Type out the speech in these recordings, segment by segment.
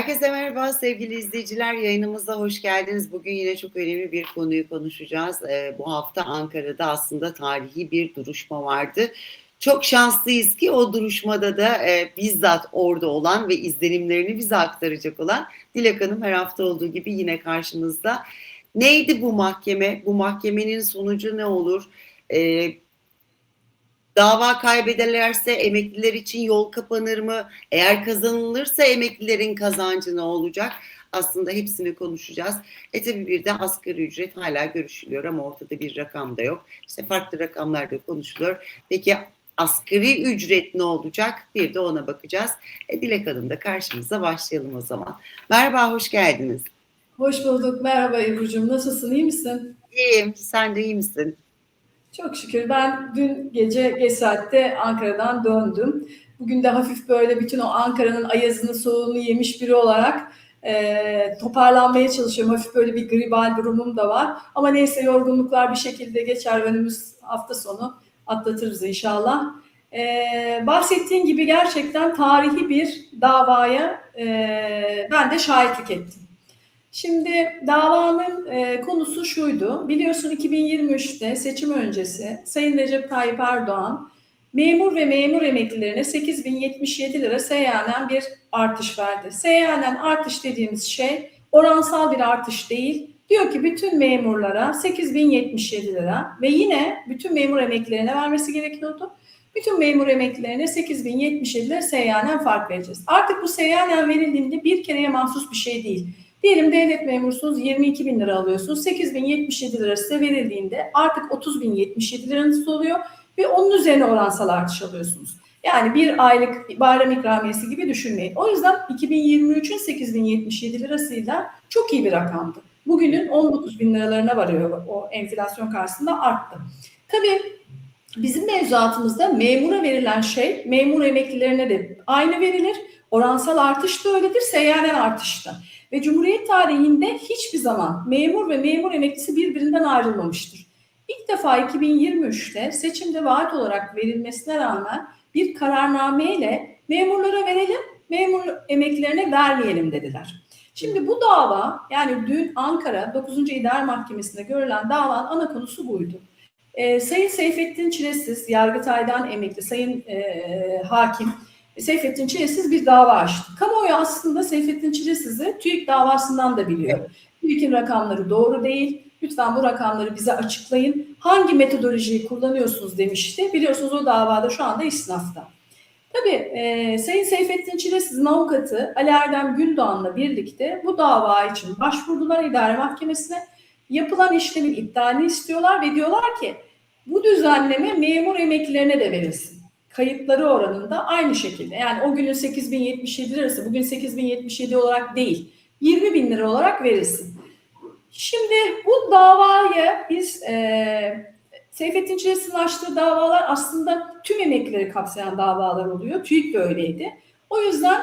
Herkese merhaba sevgili izleyiciler. Yayınımıza hoş geldiniz. Bugün yine çok önemli bir konuyu konuşacağız. Ee, bu hafta Ankara'da aslında tarihi bir duruşma vardı. Çok şanslıyız ki o duruşmada da e, bizzat orada olan ve izlenimlerini bize aktaracak olan Dilek Hanım her hafta olduğu gibi yine karşımızda. Neydi bu mahkeme? Bu mahkemenin sonucu ne olur? Ee, Dava kaybederlerse emekliler için yol kapanır mı? Eğer kazanılırsa emeklilerin kazancı ne olacak? Aslında hepsini konuşacağız. E tabii bir de asgari ücret hala görüşülüyor ama ortada bir rakam da yok. İşte farklı rakamlar da konuşuluyor. Peki asgari ücret ne olacak? Bir de ona bakacağız. E, Dilek Hanım da karşımıza başlayalım o zaman. Merhaba, hoş geldiniz. Hoş bulduk. Merhaba Ebru'cum. Nasılsın? İyi misin? İyiyim, sen de iyi misin? Çok şükür. Ben dün gece geç saatte Ankara'dan döndüm. Bugün de hafif böyle bütün o Ankara'nın ayazını soğuğunu yemiş biri olarak e, toparlanmaya çalışıyorum. Hafif böyle bir gribal durumum da var. Ama neyse yorgunluklar bir şekilde geçer. Önümüz hafta sonu atlatırız inşallah. E, bahsettiğin gibi gerçekten tarihi bir davaya e, ben de şahitlik ettim. Şimdi davanın e, konusu şuydu. Biliyorsun 2023'te seçim öncesi Sayın Recep Tayyip Erdoğan memur ve memur emeklilerine 8077 lira seyyanen bir artış verdi. Seyyanen artış dediğimiz şey oransal bir artış değil. Diyor ki bütün memurlara 8077 lira ve yine bütün memur emeklilerine vermesi gerekiyordu. Bütün memur emeklilerine 8077 lira seyyanen fark vereceğiz. Artık bu seyyanen verildiğinde bir kereye mahsus bir şey değil. Diyelim devlet memursunuz 22 bin lira alıyorsunuz. 8 bin 77 lira size verildiğinde artık 30 bin 77 liranız oluyor ve onun üzerine oransal artış alıyorsunuz. Yani bir aylık bayram ikramiyesi gibi düşünmeyin. O yüzden 2023'ün 8 bin 77 lirasıyla çok iyi bir rakamdı. Bugünün 19 bin liralarına varıyor o enflasyon karşısında arttı. Tabii bizim mevzuatımızda memura verilen şey memur emeklilerine de aynı verilir. Oransal artış da öyledir, seyyanen artış da. Ve Cumhuriyet tarihinde hiçbir zaman memur ve memur emeklisi birbirinden ayrılmamıştır. İlk defa 2023'te seçimde vaat olarak verilmesine rağmen bir kararnameyle memurlara verelim, memur emeklilerine vermeyelim dediler. Şimdi bu dava yani dün Ankara 9. İdare Mahkemesi'nde görülen davanın ana konusu buydu. Ee, Sayın Seyfettin Çilesiz, Yargıtay'dan emekli Sayın e, Hakim Seyfettin Çilesiz bir dava açtı. Kamuoyu aslında Seyfettin Çilesiz'i TÜİK davasından da biliyor. TÜİK'in rakamları doğru değil. Lütfen bu rakamları bize açıklayın. Hangi metodolojiyi kullanıyorsunuz demişti. Biliyorsunuz o davada şu anda isnafta. Tabii e, Sayın Seyfettin Çilesiz'in avukatı Ali Erdem Gündoğan'la birlikte bu dava için başvurdular idare mahkemesine. Yapılan işlemin iptalini istiyorlar ve diyorlar ki bu düzenleme memur emeklilerine de verilsin kayıpları oranında aynı şekilde. Yani o günün 8077 lirası bugün 8077 olarak değil 20 bin lira olarak verilsin. Şimdi bu davaya biz e, Seyfettin Çilesi'nin açtığı davalar aslında tüm emeklileri kapsayan davalar oluyor. TÜİK de öyleydi. O yüzden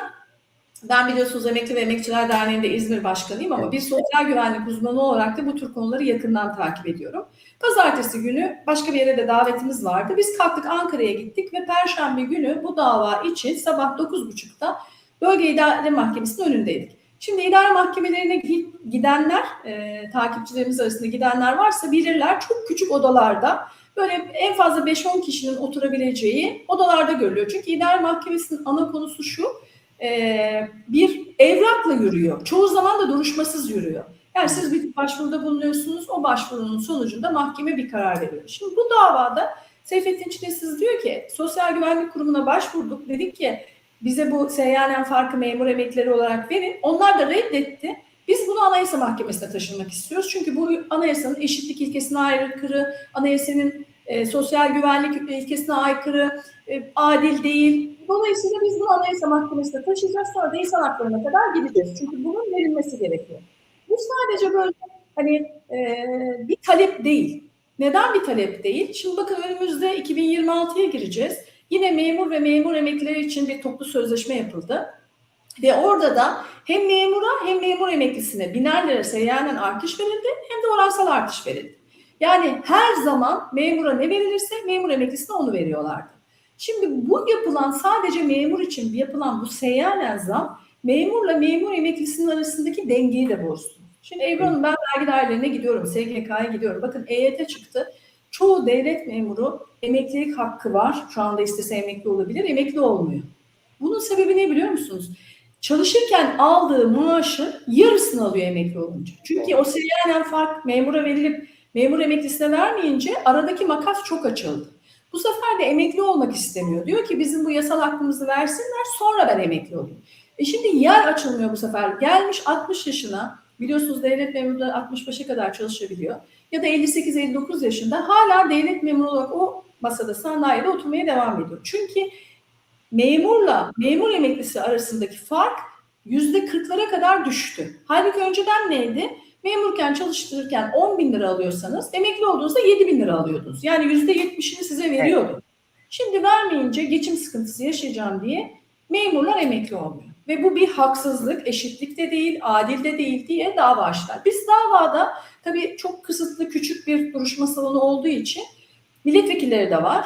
ben biliyorsunuz Emekli ve Emekçiler Derneği'nde İzmir Başkanıyım ama bir sosyal güvenlik uzmanı olarak da bu tür konuları yakından takip ediyorum. Pazartesi günü başka bir yere de davetimiz vardı. Biz kalktık Ankara'ya gittik ve Perşembe günü bu dava için sabah 9.30'da Bölge İdare Mahkemesi'nin önündeydik. Şimdi idare mahkemelerine gidenler, e, takipçilerimiz arasında gidenler varsa bilirler çok küçük odalarda böyle en fazla 5-10 kişinin oturabileceği odalarda görülüyor. Çünkü idare mahkemesinin ana konusu şu, e, bir evrakla yürüyor. Çoğu zaman da duruşmasız yürüyor. Yani siz bir başvuruda bulunuyorsunuz, o başvurunun sonucunda mahkeme bir karar veriyor. Şimdi bu davada Seyfettin Çilesiz diyor ki, Sosyal Güvenlik Kurumu'na başvurduk, dedik ki bize bu seyyanen farkı memur emekleri olarak verin. Onlar da reddetti. Biz bunu Anayasa Mahkemesi'ne taşınmak istiyoruz. Çünkü bu anayasanın eşitlik ilkesine aykırı, anayasanın e, sosyal güvenlik ilkesine aykırı, e, adil değil. Dolayısıyla biz bunu Anayasa Mahkemesi'ne taşıyacağız. Sonra da insan haklarına kadar gideceğiz. Çünkü bunun verilmesi gerekiyor. Bu sadece böyle hani e, bir talep değil. Neden bir talep değil? Şimdi bakın önümüzde 2026'ya gireceğiz. Yine memur ve memur emeklileri için bir toplu sözleşme yapıldı. Ve orada da hem memura hem memur emeklisine biner lira seyyanen artış verildi hem de oransal artış verildi. Yani her zaman memura ne verilirse memur emeklisine onu veriyorlardı. Şimdi bu yapılan sadece memur için yapılan bu seyyanen zam memurla memur emeklisinin arasındaki dengeyi de bozdu. Şimdi Ebru Hanım ben vergi dairelerine gidiyorum, SGK'ya gidiyorum. Bakın EYT çıktı. Çoğu devlet memuru emeklilik hakkı var. Şu anda istese emekli olabilir, emekli olmuyor. Bunun sebebi ne biliyor musunuz? Çalışırken aldığı maaşın yarısını alıyor emekli olunca. Çünkü o seyyanen fark memura verilip memur emeklisine vermeyince aradaki makas çok açıldı. Bu sefer de emekli olmak istemiyor. Diyor ki bizim bu yasal hakkımızı versinler sonra ben emekli olayım. E şimdi yer açılmıyor bu sefer. Gelmiş 60 yaşına biliyorsunuz devlet memurları 65'e kadar çalışabiliyor. Ya da 58-59 yaşında hala devlet memuru olarak o masada sandalyede oturmaya devam ediyor. Çünkü memurla memur emeklisi arasındaki fark yüzde 40'lara kadar düştü. Halbuki önceden neydi? Memurken çalıştırırken 10 bin lira alıyorsanız emekli olduğunuzda 7 bin lira alıyordunuz. Yani yüzde 70'ini size veriyordu. Şimdi vermeyince geçim sıkıntısı yaşayacağım diye memurlar emekli olmuyor. Ve bu bir haksızlık, eşitlik de değil, adil de değil diye dava açtılar. Biz davada tabii çok kısıtlı küçük bir duruşma salonu olduğu için milletvekilleri de var.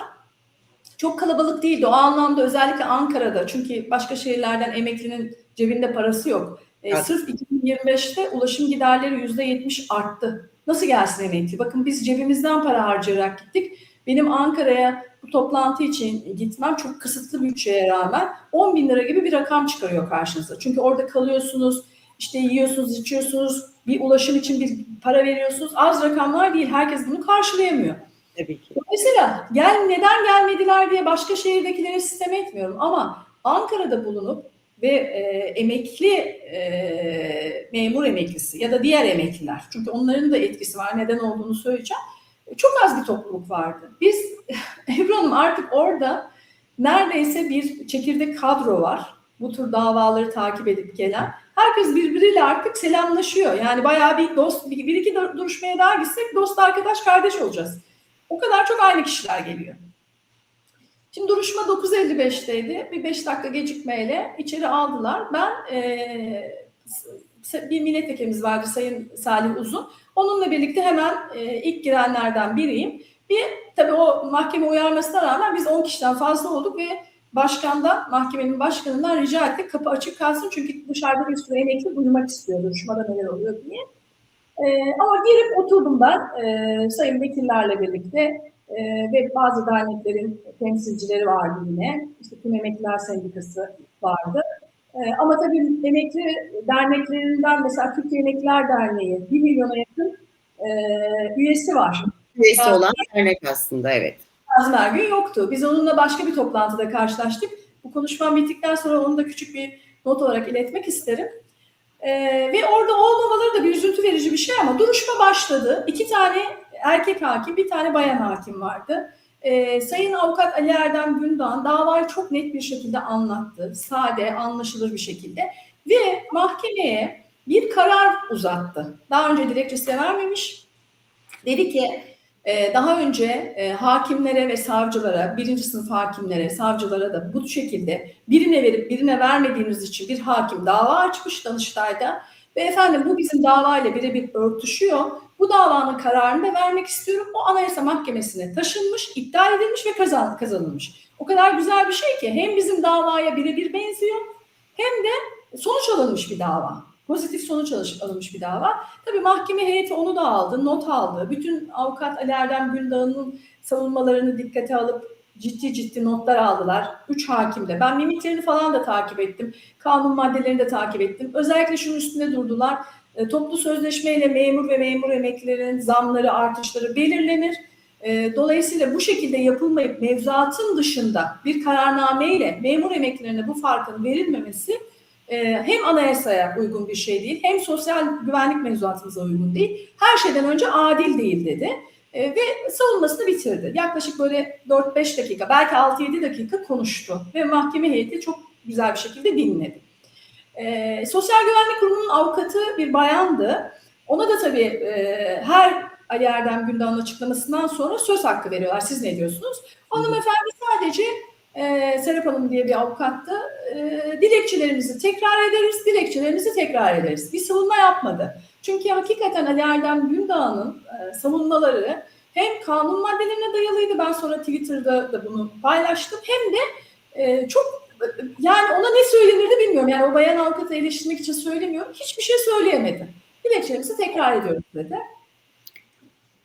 Çok kalabalık değildi. O anlamda özellikle Ankara'da çünkü başka şehirlerden emeklinin cebinde parası yok. E, Evet. sırf 2025'te ulaşım giderleri %70 arttı. Nasıl gelsin emekli? Bakın biz cebimizden para harcayarak gittik. Benim Ankara'ya bu toplantı için gitmem çok kısıtlı bütçeye rağmen 10 bin lira gibi bir rakam çıkarıyor karşınıza. Çünkü orada kalıyorsunuz, işte yiyorsunuz, içiyorsunuz, bir ulaşım için bir para veriyorsunuz. Az rakamlar değil, herkes bunu karşılayamıyor. Tabii ki. Mesela gel neden gelmediler diye başka şehirdekileri sistem etmiyorum ama Ankara'da bulunup ve e, emekli e, memur emeklisi ya da diğer emekliler çünkü onların da etkisi var neden olduğunu söyleyeceğim. Çok az bir topluluk vardı. Biz Ebru Hanım artık orada neredeyse bir çekirdek kadro var. Bu tür davaları takip edip gelen. Herkes birbiriyle artık selamlaşıyor. Yani bayağı bir dost, bir, iki duruşmaya daha gitsek dost, arkadaş, kardeş olacağız. O kadar çok aynı kişiler geliyor. Şimdi duruşma 9.55'teydi. Bir 5 dakika gecikmeyle içeri aldılar. Ben e, bir milletvekilimiz vardı Sayın Salih Uzun. Onunla birlikte hemen e, ilk girenlerden biriyim. Bir tabii o mahkeme uyarmasına rağmen biz 10 kişiden fazla olduk ve başkandan, mahkemenin başkanından rica ettik kapı açık kalsın çünkü dışarıda bir sürü emekli duymak istiyor duruşmada neler oluyor diye. Ee, ama girip oturdum ben e, sayın vekillerle birlikte e, ve bazı derneklerin temsilcileri vardı yine. İşte Tüm Emekliler Sendikası vardı. E, ama tabii emekli derneklerinden mesela Türkiye Emekliler Derneği 1 milyona yakın e, üyesi var. Üyesi olan dernek aslında evet. Kazım Ergün yoktu. Biz onunla başka bir toplantıda karşılaştık. Bu konuşmam bittikten sonra onu da küçük bir not olarak iletmek isterim. Ee, ve orada olmamaları da bir üzüntü verici bir şey ama duruşma başladı. İki tane erkek hakim, bir tane bayan hakim vardı. Ee, Sayın Avukat Ali Erdem Gündoğan davayı çok net bir şekilde anlattı. Sade, anlaşılır bir şekilde. Ve mahkemeye bir karar uzattı. Daha önce dilekçesi vermemiş. Dedi ki ee, daha önce e, hakimlere ve savcılara, birinci sınıf hakimlere, savcılara da bu şekilde birine verip birine vermediğiniz için bir hakim dava açmış Danıştay'da. Ve efendim bu bizim davayla birebir örtüşüyor. Bu davanın kararını da vermek istiyorum. O Anayasa Mahkemesi'ne taşınmış, iptal edilmiş ve kazan, kazanılmış. O kadar güzel bir şey ki hem bizim davaya birebir benziyor hem de sonuç alınmış bir dava pozitif sonuç alınmış bir dava. Tabii mahkeme heyeti onu da aldı, not aldı. Bütün avukat Ali Erdem Güldağ'ın savunmalarını dikkate alıp ciddi ciddi notlar aldılar. Üç hakim de. Ben mimiklerini falan da takip ettim. Kanun maddelerini de takip ettim. Özellikle şunun üstünde durdular. E, toplu sözleşmeyle memur ve memur emeklilerinin zamları, artışları belirlenir. E, dolayısıyla bu şekilde yapılmayıp mevzuatın dışında bir kararnameyle memur emeklilerine bu farkın verilmemesi ee, hem anayasaya uygun bir şey değil, hem sosyal güvenlik mevzuatımıza uygun değil. Her şeyden önce adil değil dedi. Ve savunmasını bitirdi. Yaklaşık böyle 4-5 dakika, belki 6-7 dakika konuştu. Ve mahkeme heyeti çok güzel bir şekilde dinledi. Ee, Sosyal Güvenlik Kurumu'nun avukatı bir bayandı. Ona da tabii e, her Ali Erdem Gündoğan'ın açıklamasından sonra söz hakkı veriyorlar. Siz ne diyorsunuz? Hanımefendi sadece e, Serap Hanım diye bir avukattı. E, dilekçelerimizi tekrar ederiz, dilekçelerimizi tekrar ederiz. Bir savunma yapmadı. Çünkü hakikaten Ali Erdem Gündoğan'ın e, savunmaları hem kanun maddelerine dayalıydı. Ben sonra Twitter'da da bunu paylaştım. Hem de e, çok yani ona ne söylenirdi bilmiyorum. Yani o bayan avukatı eleştirmek için söylemiyorum. Hiçbir şey söyleyemedi. Dilekçemizi tekrar ediyoruz dedi.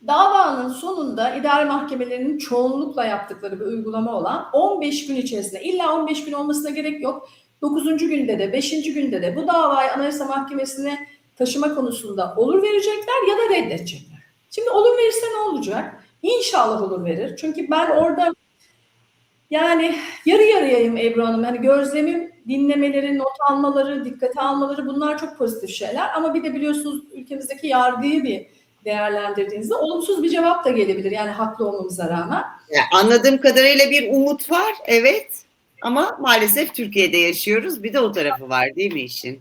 Davanın sonunda idare mahkemelerinin çoğunlukla yaptıkları bir uygulama olan 15 gün içerisinde illa 15 gün olmasına gerek yok. 9. günde de 5. günde de bu davayı Anayasa Mahkemesi'ne taşıma konusunda olur verecekler ya da reddedecekler. Şimdi olur verirse ne olacak? İnşallah olur verir. Çünkü ben orada yani yarı yarıyayım Ebru Hanım. Hani gözlemim dinlemeleri, not almaları, dikkate almaları bunlar çok pozitif şeyler. Ama bir de biliyorsunuz ülkemizdeki yargıyı bir değerlendirdiğinizde olumsuz bir cevap da gelebilir. Yani haklı olmamıza rağmen. Yani anladığım kadarıyla bir umut var, evet. Ama maalesef Türkiye'de yaşıyoruz. Bir de o tarafı var değil mi işin?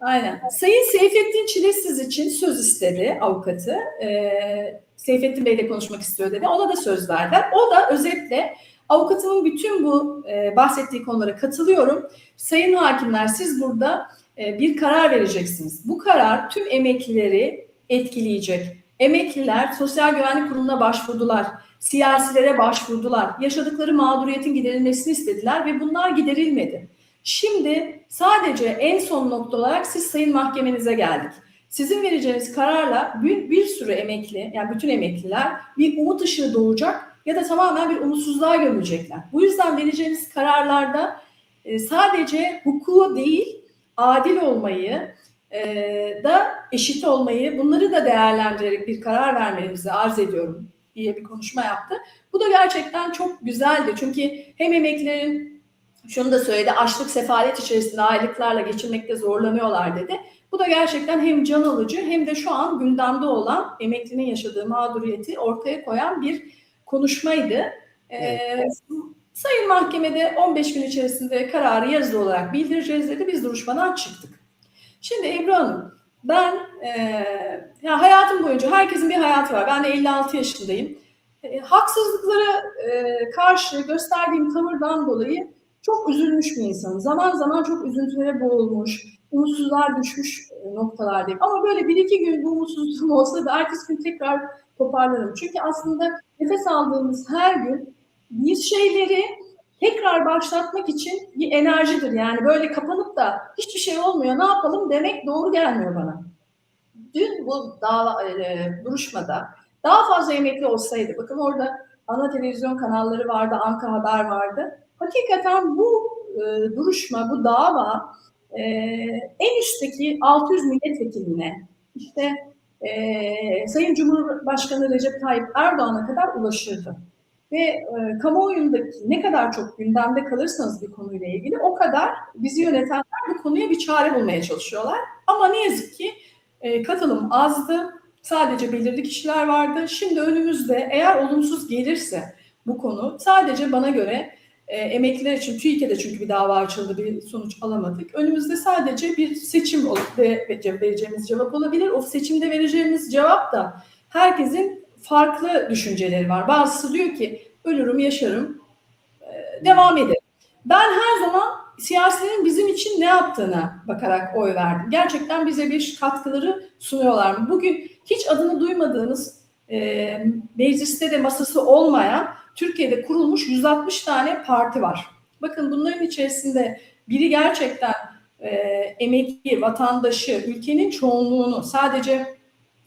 Aynen. Sayın Seyfettin Çilesiz için söz istedi avukatı. Ee, Seyfettin Bey konuşmak istiyor dedi. Ona da söz verdiler. O da özetle avukatımın bütün bu e, bahsettiği konulara katılıyorum. Sayın hakimler siz burada e, bir karar vereceksiniz. Bu karar tüm emeklileri etkileyecek. Emekliler Sosyal Güvenlik Kurumu'na başvurdular. Siyasilere başvurdular. Yaşadıkları mağduriyetin giderilmesini istediler ve bunlar giderilmedi. Şimdi sadece en son nokta olarak siz sayın mahkemenize geldik. Sizin vereceğiniz kararla bir, bir sürü emekli, yani bütün emekliler bir umut ışığı doğacak ya da tamamen bir umutsuzluğa gömülecekler. Bu yüzden vereceğiniz kararlarda e, sadece hukuku değil, adil olmayı e, da eşit olmayı, bunları da değerlendirerek bir karar vermenizi arz ediyorum diye bir konuşma yaptı. Bu da gerçekten çok güzeldi. Çünkü hem emeklilerin şunu da söyledi, açlık sefalet içerisinde aylıklarla geçirmekte zorlanıyorlar dedi. Bu da gerçekten hem can alıcı hem de şu an gündemde olan emeklinin yaşadığı mağduriyeti ortaya koyan bir konuşmaydı. Ee, Sayın Mahkemede 15 gün içerisinde kararı yazılı olarak bildireceğiz dedi. Biz duruşmadan çıktık. Şimdi Ebru Hanım, ben e, ya hayatım boyunca herkesin bir hayatı var. Ben de 56 yaşındayım. E, haksızlıklara e, karşı gösterdiğim tavırdan dolayı çok üzülmüş bir insanım. Zaman zaman çok üzüntülere boğulmuş, umutsuzluğa düşmüş e, noktalardayım. Ama böyle bir iki gün bu umutsuzluğum olsa da ertesi gün tekrar toparlarım. Çünkü aslında nefes aldığımız her gün bir şeyleri tekrar başlatmak için bir enerjidir. Yani böyle kapanıp da hiçbir şey olmuyor ne yapalım demek doğru gelmiyor bana. Dün bu dava, e, duruşmada daha fazla emekli olsaydı, bakın orada ana televizyon kanalları vardı, Ankara Haber vardı. Hakikaten bu e, duruşma, bu dava e, en üstteki 600 milletvekiline, işte e, Sayın Cumhurbaşkanı Recep Tayyip Erdoğan'a kadar ulaşırdı. Ve e, kamuoyundaki ne kadar çok gündemde kalırsanız bir konuyla ilgili o kadar bizi yönetenler bu konuya bir çare bulmaya çalışıyorlar. Ama ne yazık ki e, katılım azdı. Sadece belirli kişiler vardı. Şimdi önümüzde eğer olumsuz gelirse bu konu sadece bana göre e, emekliler için TÜİK'e çünkü bir dava açıldı bir sonuç alamadık. Önümüzde sadece bir seçim vereceğimiz cevap olabilir. O seçimde vereceğimiz cevap da herkesin farklı düşünceleri var. Bazısı diyor ki ölürüm yaşarım e, devam ederim. Ben her zaman siyasilerin bizim için ne yaptığına bakarak oy verdim. Gerçekten bize bir katkıları sunuyorlar mı? Bugün hiç adını duymadığınız e, mecliste de masası olmayan Türkiye'de kurulmuş 160 tane parti var. Bakın bunların içerisinde biri gerçekten e, emekli, vatandaşı, ülkenin çoğunluğunu sadece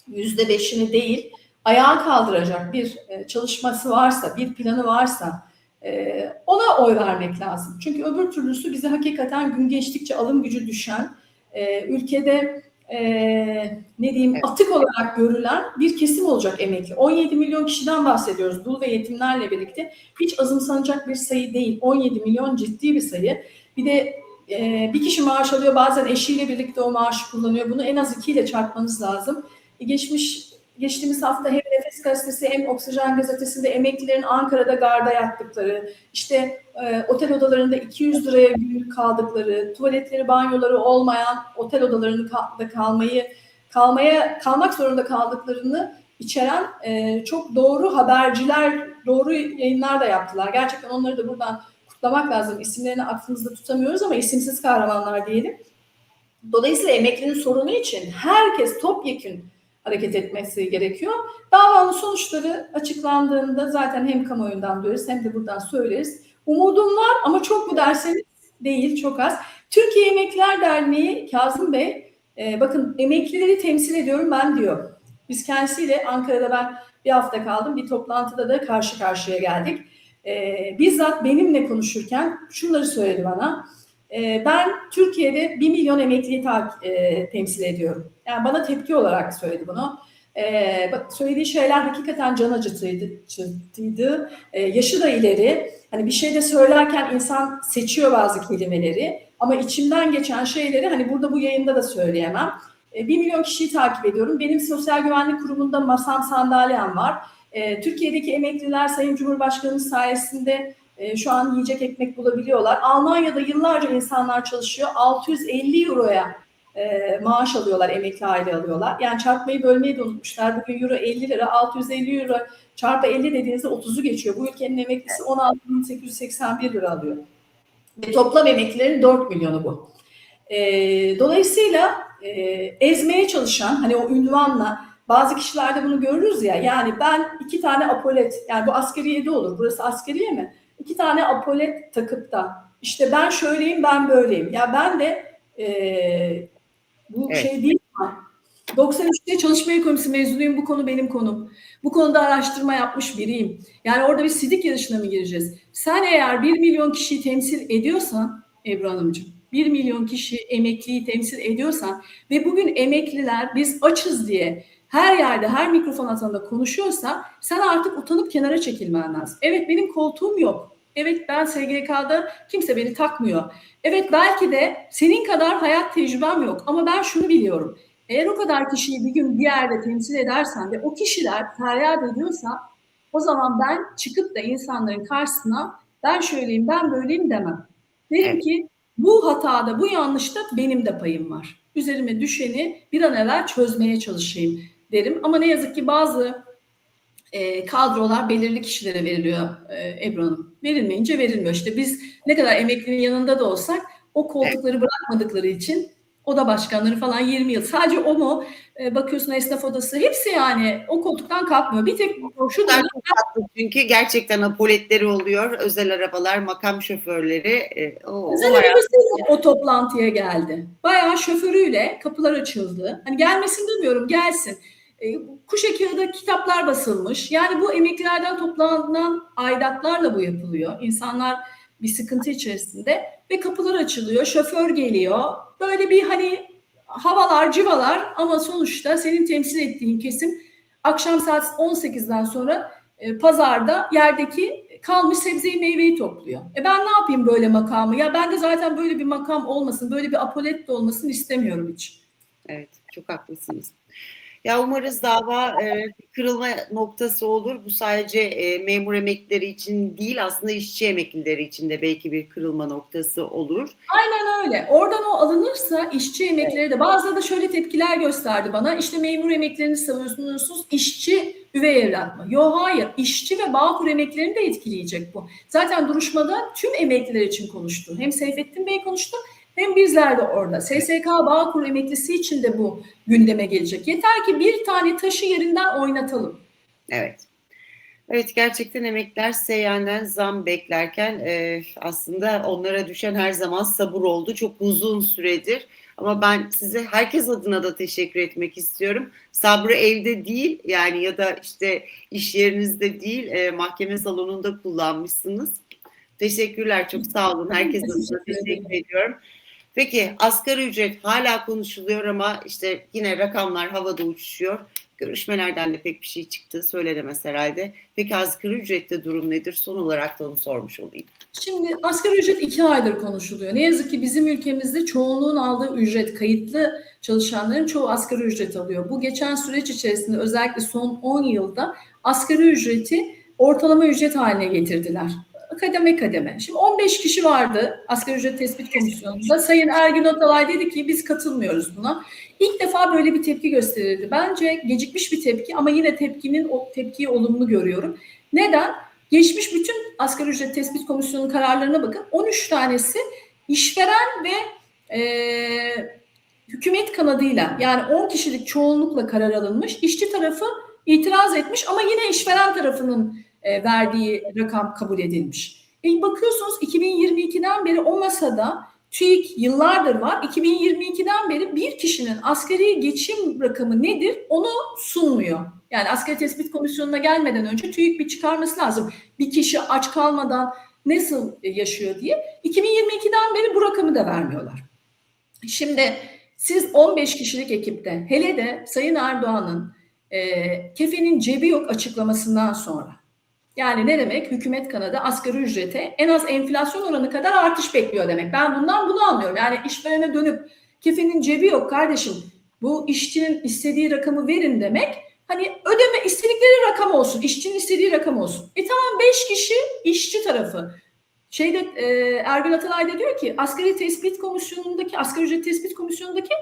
yüzde beşini değil ayağa kaldıracak bir e, çalışması varsa, bir planı varsa e, ona oy vermek lazım. Çünkü öbür türlüsü bize hakikaten gün geçtikçe alım gücü düşen, e, ülkede e, ne diyeyim atık olarak görülen bir kesim olacak emekli. 17 milyon kişiden bahsediyoruz dul ve yetimlerle birlikte. Hiç azımsanacak bir sayı değil. 17 milyon ciddi bir sayı. Bir de e, bir kişi maaş alıyor bazen eşiyle birlikte o maaşı kullanıyor. Bunu en az ikiyle çarpmanız lazım. E, geçmiş geçtiğimiz hafta Nefes Gazetesi hem Oksijen Gazetesi'nde emeklilerin Ankara'da garda yattıkları, işte e, otel odalarında 200 liraya günlük kaldıkları, tuvaletleri, banyoları olmayan otel odalarında kalmayı kalmaya kalmak zorunda kaldıklarını içeren e, çok doğru haberciler, doğru yayınlar da yaptılar. Gerçekten onları da buradan kutlamak lazım. İsimlerini aklımızda tutamıyoruz ama isimsiz kahramanlar diyelim. Dolayısıyla emeklinin sorunu için herkes topyekün hareket etmesi gerekiyor. Davanın sonuçları açıklandığında zaten hem kamuoyundan duyarız hem de buradan söyleriz. Umudum var ama çok mu derseniz değil, çok az. Türkiye Emekliler Derneği Kazım Bey, e, bakın emeklileri temsil ediyorum ben diyor. Biz kendisiyle Ankara'da ben bir hafta kaldım. Bir toplantıda da karşı karşıya geldik. E, bizzat benimle konuşurken şunları söyledi bana. E, ben Türkiye'de 1 milyon emekliyi ta- e, temsil ediyorum. Yani bana tepki olarak söyledi bunu. E, söylediği şeyler hakikaten can acıtıydı. E, yaşı da ileri. Hani bir şey de söylerken insan seçiyor bazı kelimeleri. Ama içimden geçen şeyleri hani burada bu yayında da söyleyemem. E, 1 milyon kişiyi takip ediyorum. Benim Sosyal Güvenlik Kurumu'nda masam sandalyem var. E, Türkiye'deki emekliler Sayın Cumhurbaşkanımız sayesinde e, şu an yiyecek ekmek bulabiliyorlar. Almanya'da yıllarca insanlar çalışıyor. 650 euroya e, maaş alıyorlar, emekli aile alıyorlar. Yani çarpmayı bölmeyi de unutmuşlar. Bugün euro 50 lira, 650 euro çarpı 50 dediğinizde 30'u geçiyor. Bu ülkenin emeklisi 16.881 lira alıyor. Ve toplam emeklilerin 4 milyonu bu. E, dolayısıyla e, ezmeye çalışan, hani o ünvanla bazı kişilerde bunu görürüz ya, yani ben iki tane apolet, yani bu askeriyede olur, burası askeriye mi? İki tane apolet takıp da işte ben şöyleyim, ben böyleyim. Ya ben de e, bu Evet. şey değil mi? 93'te Çalışma Ekonomisi mezunuyum. Bu konu benim konum. Bu konuda araştırma yapmış biriyim. Yani orada bir sidik yarışına mı gireceğiz? Sen eğer 1 milyon kişiyi temsil ediyorsan Ebru Hanımcığım, 1 milyon kişi emekliyi temsil ediyorsan ve bugün emekliler biz açız diye her yerde her mikrofon altında konuşuyorsa sen artık utanıp kenara çekilmen lazım. Evet benim koltuğum yok. Evet ben SGK'da kimse beni takmıyor. Evet belki de senin kadar hayat tecrübem yok ama ben şunu biliyorum. Eğer o kadar kişiyi bir gün bir yerde temsil edersen ve o kişiler feryat ediyorsa o zaman ben çıkıp da insanların karşısına ben şöyleyim ben böyleyim demem. Derim ki bu hatada bu yanlışta benim de payım var. Üzerime düşeni bir an evvel çözmeye çalışayım derim. Ama ne yazık ki bazı e, kadrolar belirli kişilere veriliyor e, Ebru Hanım. Verilmeyince verilmiyor. İşte biz ne kadar emeklinin yanında da olsak o koltukları bırakmadıkları için oda başkanları falan 20 yıl. Sadece o mu? E, bakıyorsun esnaf odası hepsi yani o koltuktan kalkmıyor. Bir tek şu tatlı çünkü gerçekten apoletleri oluyor. Özel arabalar, makam şoförleri. E, o, Özel o arabasıyla o toplantıya geldi. Bayağı şoförüyle kapılar açıldı. Hani gelmesin demiyorum gelsin. E, kuş ekağıda kitaplar basılmış. Yani bu emeklilerden toplanan aidatlarla bu yapılıyor. İnsanlar bir sıkıntı içerisinde ve kapılar açılıyor. Şoför geliyor. Böyle bir hani havalar civalar ama sonuçta senin temsil ettiğin kesim akşam saat 18'den sonra e, pazarda yerdeki kalmış sebzeyi meyveyi topluyor. E ben ne yapayım böyle makamı? Ya ben de zaten böyle bir makam olmasın, böyle bir apolet de olmasın istemiyorum hiç. Evet, çok haklısınız. Ya umarız dava e, kırılma noktası olur. Bu sadece e, memur emeklileri için değil, aslında işçi emeklileri için de belki bir kırılma noktası olur. Aynen öyle. Oradan o alınırsa işçi emeklileri de bazıları da şöyle tepkiler gösterdi bana. İşte memur emeklerini savunuyorsunuz, işçi üvey evlat mı? Yok hayır, işçi ve Bağkur emeklerini de etkileyecek bu. Zaten duruşmada tüm emekliler için konuştu. Hem Seyfettin Bey konuştu hem bizler de orada. SSK Bağkur emeklisi için de bu gündeme gelecek. Yeter ki bir tane taşı yerinden oynatalım. Evet. Evet gerçekten emekliler seyyandan zam beklerken e, aslında onlara düşen her zaman sabır oldu. Çok uzun süredir. Ama ben size herkes adına da teşekkür etmek istiyorum. Sabrı evde değil yani ya da işte iş yerinizde değil e, mahkeme salonunda kullanmışsınız. Teşekkürler çok sağ olun. Herkes adına teşekkür ediyorum. Peki asgari ücret hala konuşuluyor ama işte yine rakamlar havada uçuşuyor. Görüşmelerden de pek bir şey çıktı söylenemez herhalde. Peki asgari ücrette durum nedir? Son olarak da onu sormuş olayım. Şimdi asgari ücret iki aydır konuşuluyor. Ne yazık ki bizim ülkemizde çoğunluğun aldığı ücret, kayıtlı çalışanların çoğu asgari ücret alıyor. Bu geçen süreç içerisinde özellikle son 10 yılda asgari ücreti ortalama ücret haline getirdiler. Kademe kademe. Şimdi 15 kişi vardı asgari ücret tespit komisyonunda. Sayın Ergün Atalay dedi ki biz katılmıyoruz buna. İlk defa böyle bir tepki gösterildi. Bence gecikmiş bir tepki ama yine tepkinin o tepkiyi olumlu görüyorum. Neden? Geçmiş bütün asgari ücret tespit komisyonunun kararlarına bakın. 13 tanesi işveren ve e, hükümet kanadıyla yani 10 kişilik çoğunlukla karar alınmış. İşçi tarafı itiraz etmiş ama yine işveren tarafının e, verdiği rakam kabul edilmiş. E bakıyorsunuz 2022'den beri o masada TÜİK yıllardır var. 2022'den beri bir kişinin asgari geçim rakamı nedir onu sunmuyor. Yani asgari tespit komisyonuna gelmeden önce TÜİK bir çıkarması lazım. Bir kişi aç kalmadan nasıl yaşıyor diye. 2022'den beri bu rakamı da vermiyorlar. Şimdi siz 15 kişilik ekipte hele de Sayın Erdoğan'ın e, kefenin cebi yok açıklamasından sonra yani ne demek? Hükümet kanadı asgari ücrete en az enflasyon oranı kadar artış bekliyor demek. Ben bundan bunu anlıyorum. Yani işverene dönüp kefenin cebi yok kardeşim. Bu işçinin istediği rakamı verin demek. Hani ödeme istedikleri rakam olsun. işçinin istediği rakam olsun. E tamam 5 kişi işçi tarafı. Şeyde e, Ergün Atalay da diyor ki asgari tespit komisyonundaki asgari ücret tespit komisyonundaki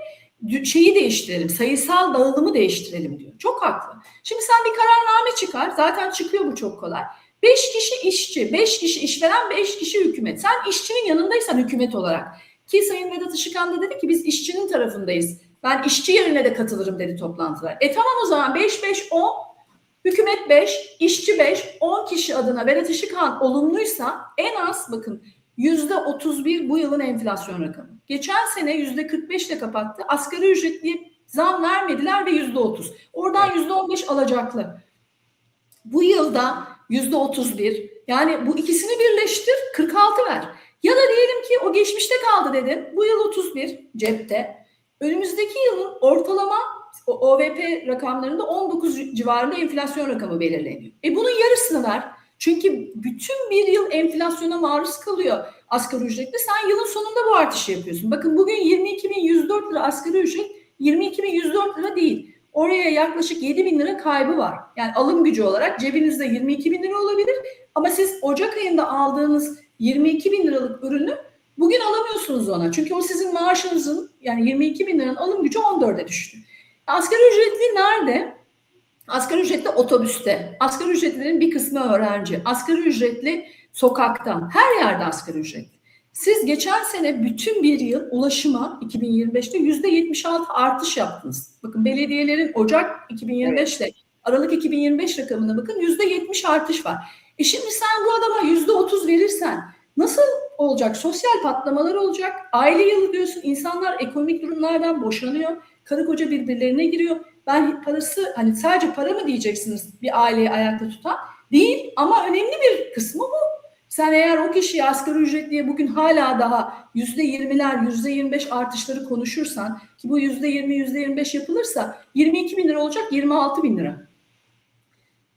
şeyi değiştirelim. Sayısal dağılımı değiştirelim diyor. Çok haklı. Şimdi sen bir kararname çıkar. Zaten çıkıyor bu çok kolay. 5 kişi işçi, 5 kişi işveren, 5 kişi hükümet. Sen işçinin yanındaysan hükümet olarak. Ki Sayın Vedat Işıkhan da dedi ki biz işçinin tarafındayız. Ben işçi yerine de katılırım dedi toplantılar. E tamam o zaman 5-5-10 hükümet 5, işçi 5, 10 kişi adına Vedat Işıkhan olumluysa en az bakın Yüzde 31 bu yılın enflasyon rakamı. Geçen sene yüzde 45 ile kapattı. Asgari ücretliye zam vermediler ve yüzde 30. Oradan yüzde 15 alacaklı. Bu yılda yüzde 31. Yani bu ikisini birleştir 46 ver. Ya da diyelim ki o geçmişte kaldı dedim. Bu yıl 31 cepte. Önümüzdeki yılın ortalama OVP rakamlarında 19 civarında enflasyon rakamı belirleniyor. E bunun yarısını ver. Çünkü bütün bir yıl enflasyona maruz kalıyor asgari ücretli. Sen yılın sonunda bu artışı yapıyorsun. Bakın bugün 22.104 lira asgari ücret 22.104 lira değil. Oraya yaklaşık 7 bin lira kaybı var. Yani alım gücü olarak cebinizde 22 bin lira olabilir. Ama siz Ocak ayında aldığınız 22 bin liralık ürünü bugün alamıyorsunuz ona. Çünkü o sizin maaşınızın yani 22 bin liranın alım gücü 14'e düştü. Asgari ücretli nerede? Asgari ücretli otobüste, asgari ücretlilerin bir kısmı öğrenci, asgari ücretli sokaktan, her yerde asgari ücretli. Siz geçen sene bütün bir yıl ulaşıma 2025'te yüzde 76 artış yaptınız. Bakın belediyelerin Ocak 2025 ile Aralık 2025 rakamına bakın yüzde 70 artış var. E şimdi sen bu adama yüzde 30 verirsen nasıl olacak? Sosyal patlamalar olacak. Aile yılı diyorsun. insanlar ekonomik durumlardan boşanıyor. Karı koca birbirlerine giriyor ben parası hani sadece para mı diyeceksiniz bir aileyi ayakta tutan? Değil ama önemli bir kısmı bu. Sen eğer o kişiyi asgari ücretliye bugün hala daha yüzde yirmiler, yüzde yirmi beş artışları konuşursan ki bu yüzde yirmi, yüzde yirmi beş yapılırsa 22 bin lira olacak 26 bin lira.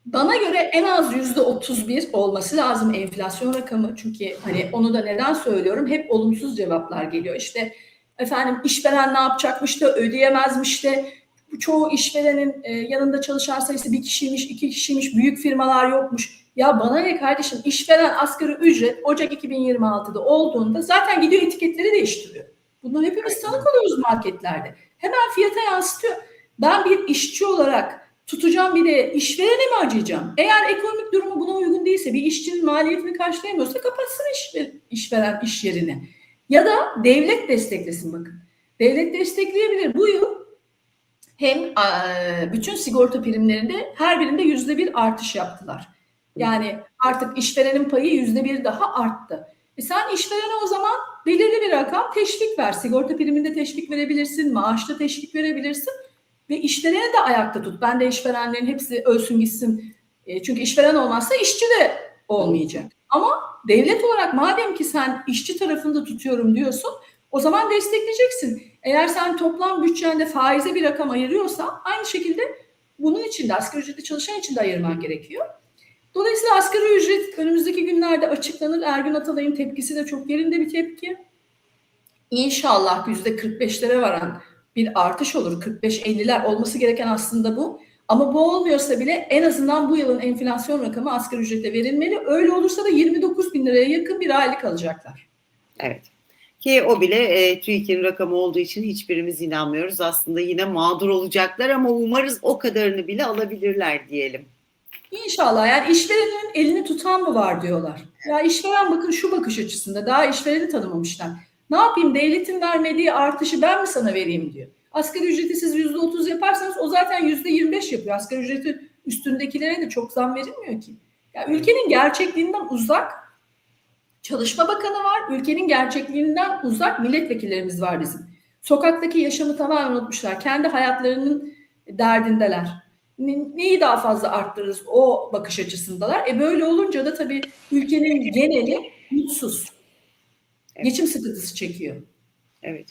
Bana göre en az yüzde 31 olması lazım enflasyon rakamı. Çünkü hani onu da neden söylüyorum? Hep olumsuz cevaplar geliyor. İşte efendim işveren ne yapacakmış da ödeyemezmiş de çoğu işverenin e, yanında çalışan sayısı bir kişiymiş, iki kişiymiş, büyük firmalar yokmuş. Ya bana ne kardeşim işveren asgari ücret Ocak 2026'da olduğunda zaten gidiyor etiketleri değiştiriyor. Bunu hepimiz tanık oluyoruz marketlerde. Hemen fiyata yansıtıyor. Ben bir işçi olarak tutacağım bir de işverene mi acıyacağım? Eğer ekonomik durumu buna uygun değilse bir işçinin maliyetini karşılayamıyorsa kapatsın işver, işveren iş yerini. Ya da devlet desteklesin bakın. Devlet destekleyebilir. Bu yıl hem bütün sigorta primlerinde her birinde yüzde bir artış yaptılar. Yani artık işverenin payı yüzde bir daha arttı. E sen işverene o zaman belirli bir rakam teşvik ver. Sigorta priminde teşvik verebilirsin, maaşta teşvik verebilirsin ve işvereni de ayakta tut. Ben de işverenlerin hepsi ölsün gitsin. E, çünkü işveren olmazsa işçi de olmayacak. Ama devlet olarak madem ki sen işçi tarafında tutuyorum diyorsun o zaman destekleyeceksin. Eğer sen toplam bütçende faize bir rakam ayırıyorsan aynı şekilde bunun için de asgari ücretli çalışan için de ayırman gerekiyor. Dolayısıyla asgari ücret önümüzdeki günlerde açıklanır. Ergün Atalay'ın tepkisi de çok yerinde bir tepki. İnşallah yüzde 45'lere varan bir artış olur. 45-50'ler olması gereken aslında bu. Ama bu olmuyorsa bile en azından bu yılın enflasyon rakamı asgari ücrete verilmeli. Öyle olursa da 29 bin liraya yakın bir aylık alacaklar. Evet. Ki o bile e, TÜİK'in rakamı olduğu için hiçbirimiz inanmıyoruz. Aslında yine mağdur olacaklar ama umarız o kadarını bile alabilirler diyelim. İnşallah yani işverenin elini tutan mı var diyorlar. Ya işveren bakın şu bakış açısında daha işvereni tanımamışlar. Ne yapayım devletin vermediği artışı ben mi sana vereyim diyor. Asgari ücreti siz yüzde otuz yaparsanız o zaten yüzde yirmi beş yapıyor. Asgari ücreti üstündekilere de çok zam verilmiyor ki. Ya ülkenin gerçekliğinden uzak Çalışma Bakanı var. Ülkenin gerçekliğinden uzak milletvekillerimiz var bizim. Sokaktaki yaşamı tamamen unutmuşlar. Kendi hayatlarının derdindeler. Ne- Neyi daha fazla arttırırız o bakış açısındalar. E böyle olunca da tabii ülkenin geneli mutsuz. Evet. Geçim sıkıntısı çekiyor. Evet.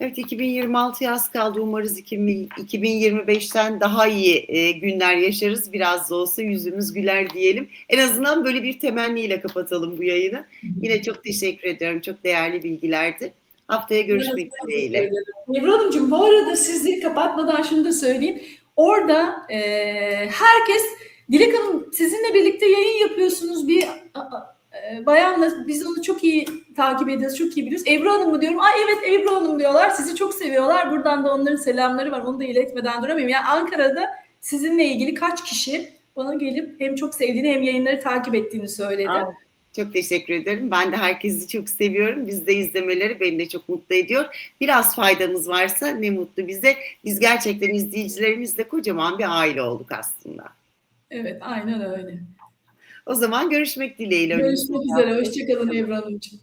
Evet 2026 yaz kaldı. Umarız 2000 2025'ten daha iyi e, günler yaşarız. Biraz da olsa yüzümüz güler diyelim. En azından böyle bir temenniyle kapatalım bu yayını. Yine çok teşekkür ediyorum. Çok değerli bilgilerdi. Haftaya görüşmek dileğiyle. Ebru Hanımcığım bu arada sizi kapatmadan şunu da söyleyeyim. Orada e, herkes Dilek Hanım sizinle birlikte yayın yapıyorsunuz bir bayanla biz onu çok iyi takip ediyoruz, çok iyi biliyoruz. Ebru Hanım mı diyorum? Ay evet Ebru Hanım diyorlar. Sizi çok seviyorlar. Buradan da onların selamları var. Onu da iletmeden duramıyorum. Yani Ankara'da sizinle ilgili kaç kişi bana gelip hem çok sevdiğini hem yayınları takip ettiğini söyledi. Aa, Çok teşekkür ederim. Ben de herkesi çok seviyorum. Biz de izlemeleri beni de çok mutlu ediyor. Biraz faydamız varsa ne mutlu bize. Biz gerçekten izleyicilerimizle kocaman bir aile olduk aslında. Evet aynen öyle. O zaman görüşmek dileğiyle. Görüşmek üzere. Hoşçakalın Ebru Hanımcığım.